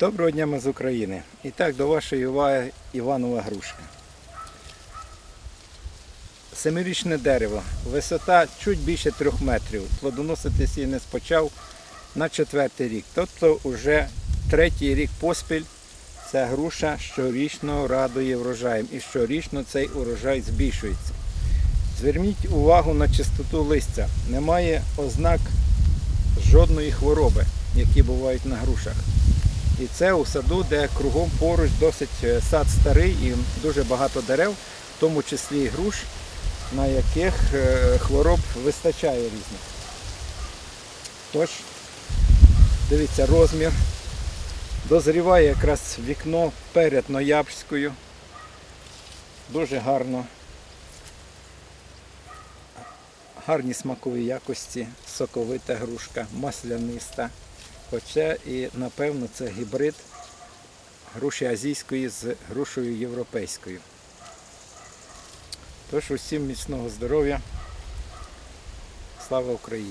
Доброго дня ми з України. І так, до вашої уваги Іванова грушка. Семирічне дерево. Висота чуть більше трьох метрів. Плодоноситись її не спочав на четвертий рік. Тобто вже третій рік поспіль ця груша щорічно радує врожаєм. І щорічно цей урожай збільшується. Зверніть увагу на чистоту листя. Немає ознак жодної хвороби, які бувають на грушах. І це у саду, де кругом поруч досить е, сад старий і дуже багато дерев, в тому числі і груш, на яких е, хвороб вистачає різних. Тож, дивіться, розмір. Дозріває якраз вікно перед Ноябрьською. Дуже гарно. Гарні смакові якості, соковита грушка, масляниста. Хоча і напевно це гібрид груші азійської з грушею європейською. Тож усім міцного здоров'я. Слава Україні!